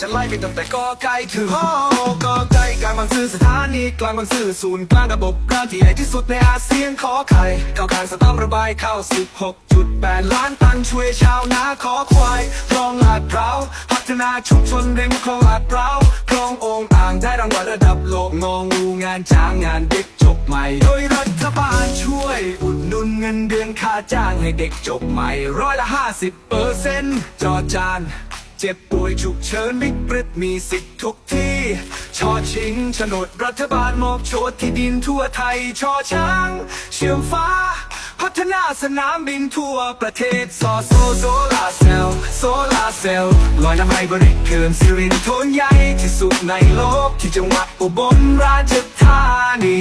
จะไล่ไปตั้งแต่กอไก่ถึงพ่อกอไก่กลางบางซื่อสถานีกลางบางซื่อศูนย์กลางระบบกลางที่ใหญ่ที่สุดในอาเซียนขอไข่เก้ากลางสต๊อกระบายเข้า 16.8 ล้านตันช่วยชาวนาขอควายคลองลาดพร้าวพัฒนาชุมชนริมคลองลาดพร้าวคลององอ่างได้รางวัลระดับโลกงองูงานจ้างงานเด็กจบใหม่ โดยรัฐบาลช่วยอุดหนุนเงินเดือนค่าจ้างให้เด็กจบใหม่ร้อยละห้าสิบเปอร์เซ็นต์จอจาน เจ็บป่วยฉุกเฉินวิกฤตมีสิทธิ์ทุกที่ ชอชิงโฉนดรัฐบาลมอบโฉดที่ดินทั่วไทย ชอช้าง เชื่อมฟ้า พัฒนาสนามบินทั่วประเทศสอโซโซลาเซลลโซลาเซลลลอยน้ำให้บริเกินสิรินทนใหญ่ที่สุดในโลกที่จังหวัดอุบลราชธานี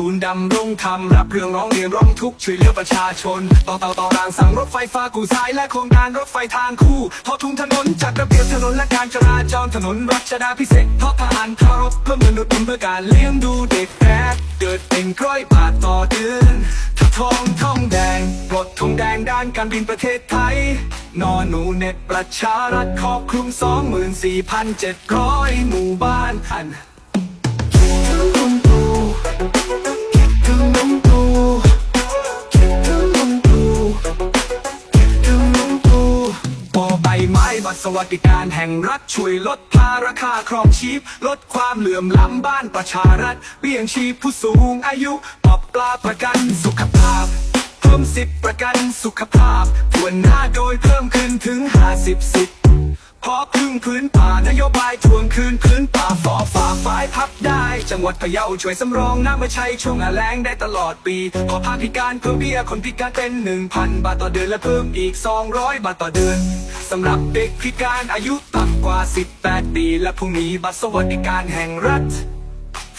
ศูนย์ดำรงธรรมรับเรื่องร้องเรียนร้องทุกข์ช่วยเหลือประชาชน ต่อเต่าต่อรางสั่งรถไฟฟ้ากูสายและโครงการรถไฟทางคู่ทอทุ่งถนนจัดระเบียบถนนและการจราจรถนนรัชดาพิเศษทอทหารเคารพเพื่อมนุษย์เพื่อการเลี้ยงดูเด็กแรกเกิดเป็นกร้อยบาทต่อเดือนถ้าทองทองแดงปลดทองแดงด้านการบินประเทศไทยนอนหนูเน็ตประชารัฐครอบคลุม 24,700 หมู่บ้านอัน วัสดิการแห่งรัฐช่วยลดภาระค่าครองชีพ ลดความเหลื่อมล้ำบ้านประชารัฐเบี้ยงชีพผู้สูงอายุปรับปลาประกันสุขภาพเพิ่มสิทธิประกันสุขภาพทวนหน้าโดยเพิ่มขึ้นถึง50สิทธิพอพึ่งพื้นป่านโยบายทวงคืนพื้นป่าฟอฝ่าฝ่ายพับได้ จังหวัดพะเยาช่วยสำรองน้ำมาใช้ช่วงแล้งได้ตลอดปี ขอภาคพิการเพิ่มเบี้ยคนพิการเป็น 1,000 บาทต่อเดือนและเพิ่มอีก 200 บาทต่อเดือน สำหรับเด็กพิการอายุต่ำกว่า 18 ปี และผู้มีบัตรสวัสดิการแห่งรัฐ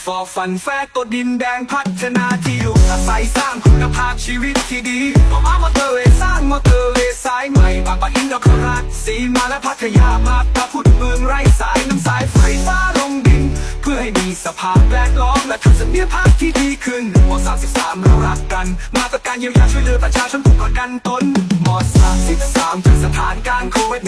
ฟอฟันแฟตัวดินแดงพัฒนาที่อยู่อาศัยสร้างคุณภาพชีวิตที่ดีพอมามอเตอร์เวย์สร้างมอเตอร์เวย์สายใหม่บางปะอินนครราชสีมาและพัทยามาตาพุดเมืองไร้สายาพแวดล้อมและทัศนียภาพที่ดีขึ้นม 33 เรารักกัน มาตรการเยียวยาช่วยเหลือประชาชนผู้ประกันตนม 33 จากสถานการณ์โควิด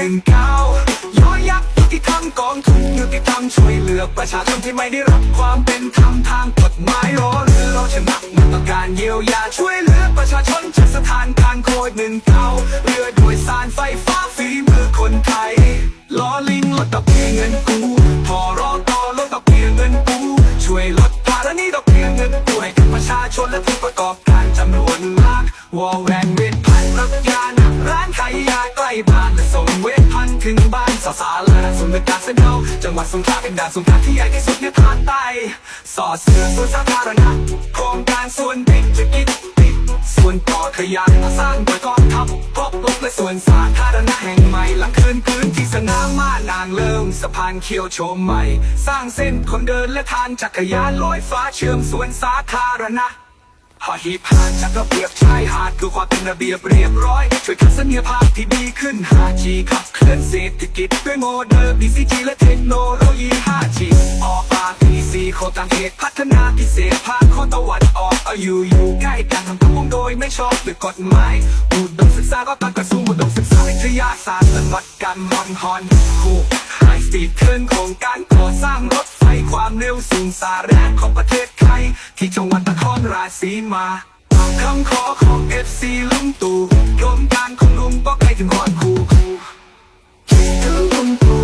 19ย้อยยักษ์ยุติธรรมกองทุนยุติธรรมช่วยเหลือประชาชนที่ไม่ได้รับความเป็นธรรมทางกฎหมายรอหรือเราชนะมาตรการเยียวยาช่วยเหลือประชาชนจากสถานการณ์โควิด19เรือด้วยสารไฟฟ้าฝีมือคนไทยล้อลิงลดดอกเบี้ยเงินกู้ วอลแวงเวทพันรับยาหนักร้านขายยาใกล้บ้านและส่งเวทพันถึงบ้านสาสาละสมเด็จการเส้นเดาจังหวัดสงขลาเป็นด่านสงขลาที่ใหญ่ที่สุดในภาคใต้สอดเสือส่วนสาธารณะโครงการส่วนเด็กจะกินติดส่วนต่อขยันสร้างโดยกองทัพพบลบและส่วนสาธารณะแห่งใหม่หลังคืนพื้นที่สนามม้านางเลิมสะพานเขียวโฉมใหม่ สร้างเส้นคนเดินและทางจักรยานลอยฟ้าเชื่อมสวนสาธารณะ หอหีบผ่านจากระเบียบชายหาดคือความเป็นระเบียบเรียบร้อย ช่วยทัศนียภาพที่ดีขึ้น 5G ขับเคลื่อนเศรษฐกิจด้วยโมเดล BCG และเทคโนโลยี 5G ออกปา PC โคต่างเขตพัฒนาพิเศษภาคข้อตะวันออกเอาอยู่อยู่ใกล้กันทำทั้งวงโดยไม่ชอบด้วยกฎหมายอุดมศึกษาก็ตั้งกระทรวงอุดมศึกษาวิทยาศาสตร์ วัดกันมอนฮอนคู่ไฮสปีดเคลื่อนของการก่อสร้างรถไฟความเร็วสูงสาแรกของประเทศไทย ที่จังหวัดนครราชสีมาคำขอของเอฟซีลุงตู่รวมการของลุงป้อไก่ถึงฮอนคู่คู่ถึงลุงตู่